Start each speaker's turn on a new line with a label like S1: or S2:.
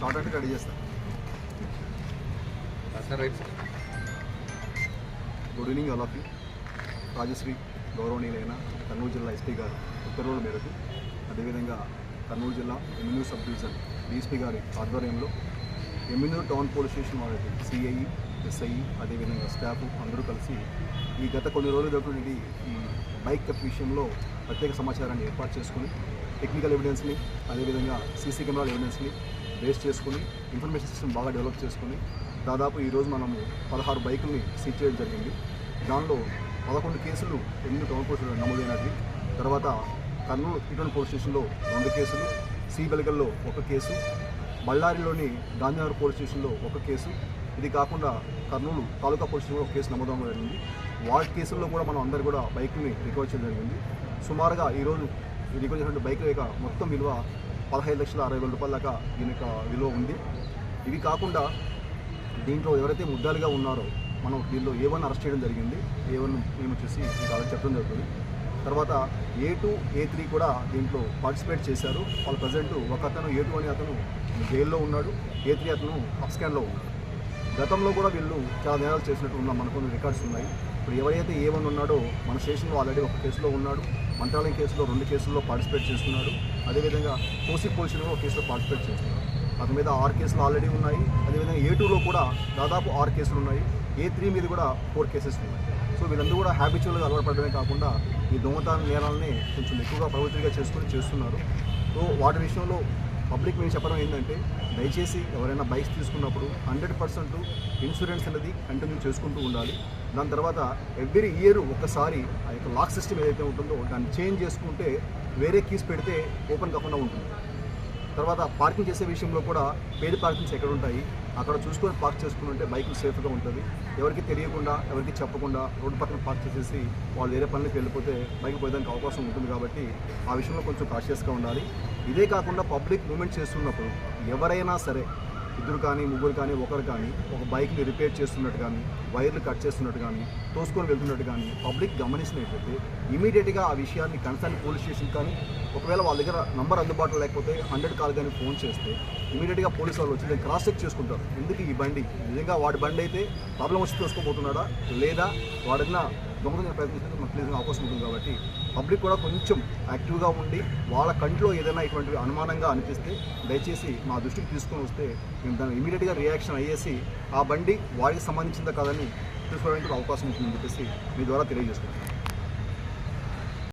S1: Short cut చేస్తా. Good evening all of you Rajashree గౌరవనీయులైన కర్నూలు జిల్లా ఎస్పీ గారు ఉత్తర్వుల మేరకు. అదేవిధంగా కర్నూలు జిల్లా ఎమ్మెల్యూ సబ్ డివిజన్ డిఎస్పీ గారి ఆధ్వర్యంలో ఎమ్మెల్యూ టౌన్ పోలీస్ స్టేషన్ వారికి సిఐ ఎస్ఐ అదేవిధంగా స్టాఫ్ అందరూ కలిసి ఈ గత కొన్ని రోజుల జరుగుతున్నటువంటి ఈ బైక్ కప్ విషయంలో ప్రత్యేక సమాచారాన్ని ఏర్పాటు చేసుకుని టెక్నికల్ ఎవిడెన్స్ని అదేవిధంగా సీసీ కెమెరాల ఎవిడెన్స్ని బేస్ చేసుకుని ఇన్ఫర్మేషన్ సిస్టమ్ బాగా డెవలప్ చేసుకుని దాదాపు ఈరోజు మనము పదహారు బైకుల్ని సీజ్ చేయడం జరిగింది. దానిలో పదకొండు కేసులు ఎనిమిది టౌన్ పోలీసులు నమోదైనవి. తర్వాత కర్నూలు ఇటువంటి పోలీస్ స్టేషన్లో రెండు కేసులు సి ఒక కేసు బళ్ళారిలోని గాంధీనగర్ పోలీస్ స్టేషన్లో ఒక కేసు. ఇది కాకుండా కర్నూలు తాలూకా పోలీస్ స్టేషన్లో ఒక కేసు నమోదవడం జరిగింది. వాటి కేసుల్లో కూడా మనం అందరు కూడా బైక్ని రికవర్ చేయడం జరిగింది. సుమారుగా ఈరోజు రికవర్ చేసినటువంటి బైక్ యొక్క మొత్తం విలువ పదహైదు లక్షల అరవై వేల రూపాయల దాకా దీని యొక్క విలువ ఉంది. ఇవి కాకుండా దీంట్లో ఎవరైతే ముద్దాలుగా ఉన్నారో మనం దీనిలో ఏ వన్ అరెస్ట్ చేయడం జరిగింది. ఏ వన్ మేము వచ్చేసి మీకు చెప్పడం జరుగుతుంది. తర్వాత ఏ టూ ఏ త్రీ కూడా దీంట్లో పార్టిసిపేట్ చేశారు. వాళ్ళ ప్రజెంట్ ఒక అతను ఏ టూ అనే అతను జైల్లో ఉన్నాడు. ఏ త్రీ అతను అప్స్కాన్లో ఉన్నాడు. గతంలో కూడా వీళ్ళు చాలా నేరాలు చేసినట్టు ఉన్నాం మనకు కొన్ని రికార్డ్స్ ఉన్నాయి. ఇప్పుడు ఎవరైతే ఏ వన్ ఉన్నాడో మన స్టేషన్లో ఆల్రెడీ ఒక కేసులో ఉన్నాడు. మంత్రాలయం కేసులో రెండు కేసుల్లో పార్టిసిపేట్ చేస్తున్నాడు. అదేవిధంగా కోసి పోలీసులు ఒక కేసులో పార్టిసిపేట్ చేస్తున్నాడు. అతని మీద ఆరు కేసులు ఆల్రెడీ ఉన్నాయి. అదేవిధంగా ఏ టూలో కూడా దాదాపు ఆరు కేసులు ఉన్నాయి. ఏ త్రీ మీద కూడా ఫోర్ కేసెస్ ఉన్నాయి. సో వీళ్ళందరూ కూడా హ్యాబిచువల్గా అలవాటు పడడమే కాకుండా ఈ దొంగతన నేరాలని కొంచెం ఎక్కువగా ప్రవృత్తిగా చేసుకుని చేస్తున్నారు. సో వాటి విషయంలో పబ్లిక్ మేము చెప్పడం ఏంటంటే దయచేసి ఎవరైనా బైక్స్ తీసుకున్నప్పుడు హండ్రెడ్ పర్సెంట్ ఇన్సూరెన్స్ అనేది కంటిన్యూ చేసుకుంటూ ఉండాలి. దాని తర్వాత ఎవ్రీ ఇయర్ ఒకసారి ఆ యొక్క లాక్ సిస్టమ్ ఏదైతే ఉంటుందో దాన్ని చేంజ్ చేసుకుంటే వేరే కీస్ పెడితే ఓపెన్ కాకుండా ఉంటుంది. తర్వాత పార్కింగ్ చేసే విషయంలో కూడా పేడ్ పార్కింగ్స్ ఎక్కడ ఉంటాయి? అక్కడ చూసుకొని పార్క్ చేసుకుని ఉంటే బైక్ సేఫ్గా ఉంటుంది. ఎవరికి తెలియకుండా ఎవరికి చెప్పకుండా రోడ్డు పక్కన పార్క్ చేసేసి వాళ్ళు వేరే పనులకు వెళ్ళిపోతే బైక్ పోయేదానికి అవకాశం ఉంటుంది కాబట్టి ఆ విషయంలో కొంచెం కాషియస్గా ఉండాలి. ఇదే కాకుండా పబ్లిక్ మూమెంట్ చేస్తున్నప్పుడు ఎవరైనా సరే ఇద్దరు కానీ ముగ్గురు కానీ ఒకరు కానీ ఒక బైక్ని రిపేర్ చేస్తున్నట్టు కానీ వైర్లు కట్ చేస్తున్నట్టు కానీ తోసుకొని వెళ్తున్నట్టు కానీ పబ్లిక్ గమనించినట్లయితే ఇమీడియట్గా ఆ విషయాన్ని కన్సర్న్ పోలీస్ స్టేషన్ కానీ ఒకవేళ వాళ్ళ దగ్గర నంబర్ అందుబాటులో లేకపోతే హండ్రెడ్ కాల్ కానీ ఫోన్ చేస్తే ఇమీడియట్గా పోలీస్ వాళ్ళు వచ్చి దాన్ని క్రాస్ చెక్ చేసుకుంటారు. ఎందుకు ఈ బండి? నిజంగా వాడి బండి అయితే ప్రాబ్లం వచ్చి తోసుకోబోతున్నాడా లేదా వాడిన దొంగతనం ప్రయత్నిస్తే మనకు తెలిసిన అవకాశం ఉంటుంది కాబట్టి పబ్లిక్ కూడా కొంచెం యాక్టివ్గా ఉండి వాళ్ళ కంట్లో ఏదైనా ఇటువంటి అనుమానంగా అనిపిస్తే దయచేసి మా దృష్టికి తీసుకొని వస్తే మేము దాన్ని ఇమీడియట్గా రియాక్షన్ అయ్యేసి ఆ బండి వాడికి సంబంధించిందా కాదని తెలుసుకోవడానికి అవకాశం ఉంటుందని చెప్పేసి మీ ద్వారా తెలియజేసుకుంటున్నాను